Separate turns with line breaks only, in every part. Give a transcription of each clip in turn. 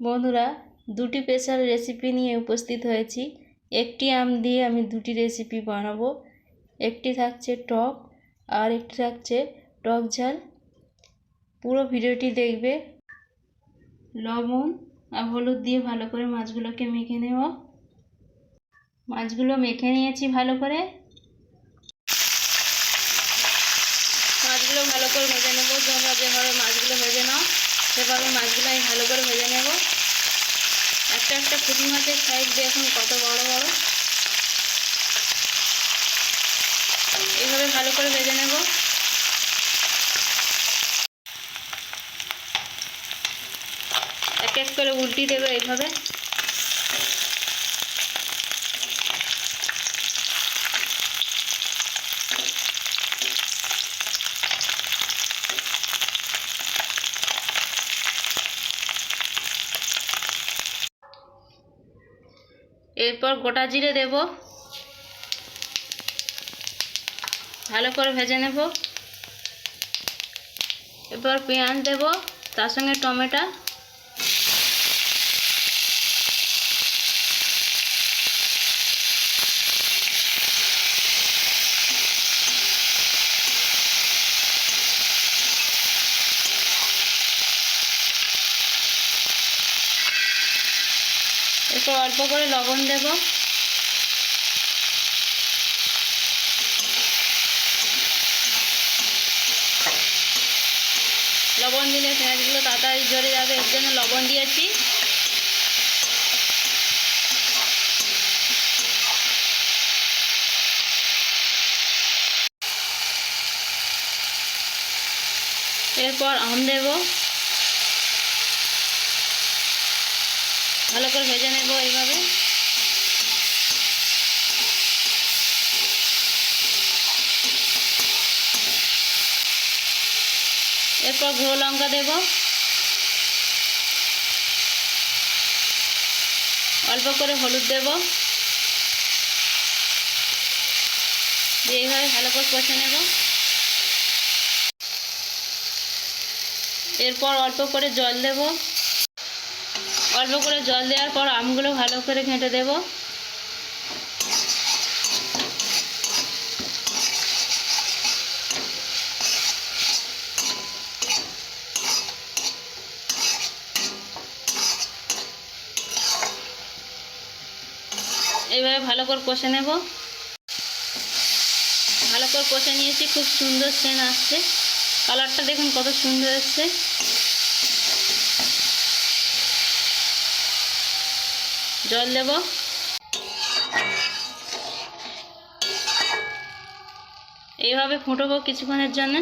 বন্ধুরা, দুটি special recipe নিয়ে উপস্থিত হয়েছি। একটি আম দিয়ে আমি দুটি রেসিপি বানাবো। একটি থাকছে টক আর একটি থাকছে টক ঝাল। পুরো ভিডিওটি দেখবে। লবণ আর হলুদ দিয়ে ভালো করে মাছগুলোকে মেখে নেব। মাছগুলো মেখে নিয়েছি ভালো করে। মাছগুলো ভালো করে ভেজে নেব। তোমরা যেভাবে মাছগুলো ভেজে নাও। সেভাবে মাছগুলো আমি ভালো করে ভেজে নেব। একটা একটা পুঁটি মাছের সাইজ দেখুন কত বড় বড়। এইভাবে ভালো করে ভেজে নেব। এক এক করে উল্টি দেবে এইভাবে। এরপর গোটা জিরে দেব। ভালো করে ভেজে নেব। এরপর পেঁয়াজ দেব তার সঙ্গে টমেটো এরপর অল্প করে লবণ দেব। লবণ দিলে পেঁয়াজগুলো তাড়াতাড়ি জ্বরে যাবে, এর জন্য লবণ দিয়েছি। এরপর আম দেব। ভালো করে ভেজে নেব এইভাবে। এরপর গুঁড়ো লঙ্কা দেব। অল্প করে হলুদ দেব। এইভাবে ভালো করে কষে নেব। এরপর অল্প করে জল দেব। অল্প করে জল দেওয়ার পর আমগুলো ভালো করে ঘেঁটে দেব। এইভাবে ভালো করে কষে নেব। ভালো করে কষে নিয়েছি, খুব সুন্দর সেন আসছে। কালারটা দেখুন কত সুন্দর এসছে। জল দেব। এইভাবে ফুটবো কিছুক্ষণের জন্য।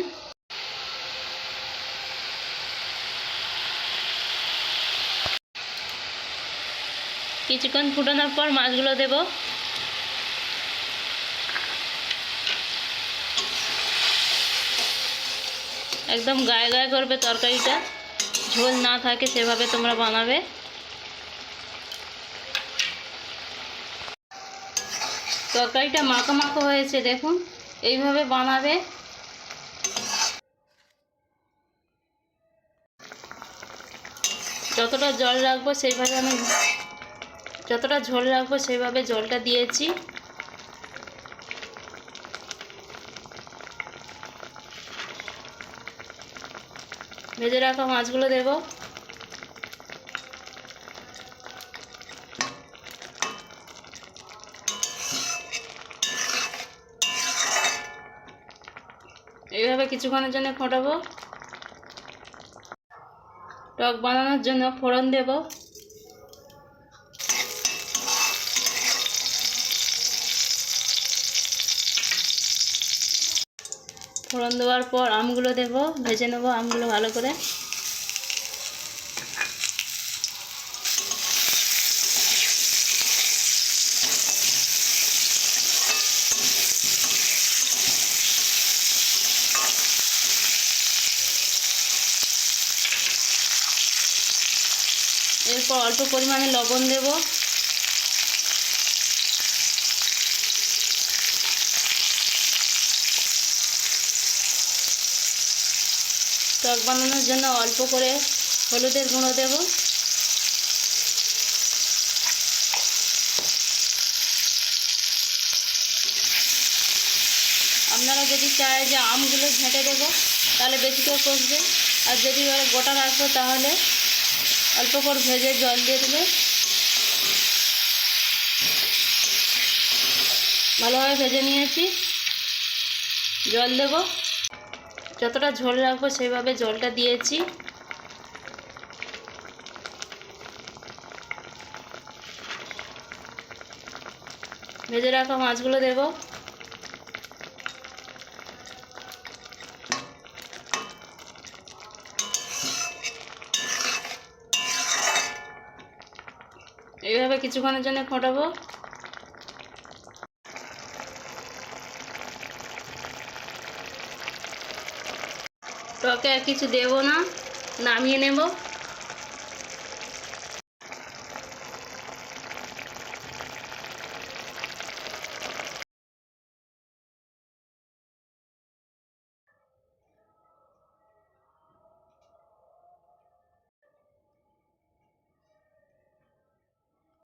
কিছুক্ষণ ফুটানোর পর মাছগুলো দেব। একদম গায়ে গায়ে করবে তরকারিটা। ঝোল না থাকে সেভাবে তোমরা বানাবে। তরকারিটা মাখো মাখো হয়েছে, দেখুন। এইভাবে বানাবে। যতটা জল রাখব সেইভাবে আমি যতটা ঝোল রাখব সেইভাবে জলটা দিয়েছি। ভেজে রাখা মাছগুলো দেবো। এইভাবে কিছুক্ষণের জন্য ফোটাবো। টক বানানোর জন্য ফোড়ন দেব। ফোড়ন দেওয়ার পর আমগুলো দেব, ভেজে নেব আমগুলো ভালো করে। এরপর অল্প পরিমাণে লবণ দেব। টক বানানোর জন্য অল্প করে হলুদের গুঁড়ো দেব। আপনারা যদি চায় যে আমগুলো ঘেঁটে দেবো, তাহলে বেশি করে কষবে। আর যদি গোটা রাখব তাহলে অল্প করে ভেজে জল দিয়ে দেবে। ভালোভাবে ভেজে নিয়েছি। জল দেব। যতটা ঝোল রাখব সেইভাবে জলটা দিয়েছি। ভেজে রাখা মাছগুলো দেব। এইভাবে কিছুক্ষণের জন্য ফোটাবো। টকে আর কিছু দেবো না নামিয়ে নেব।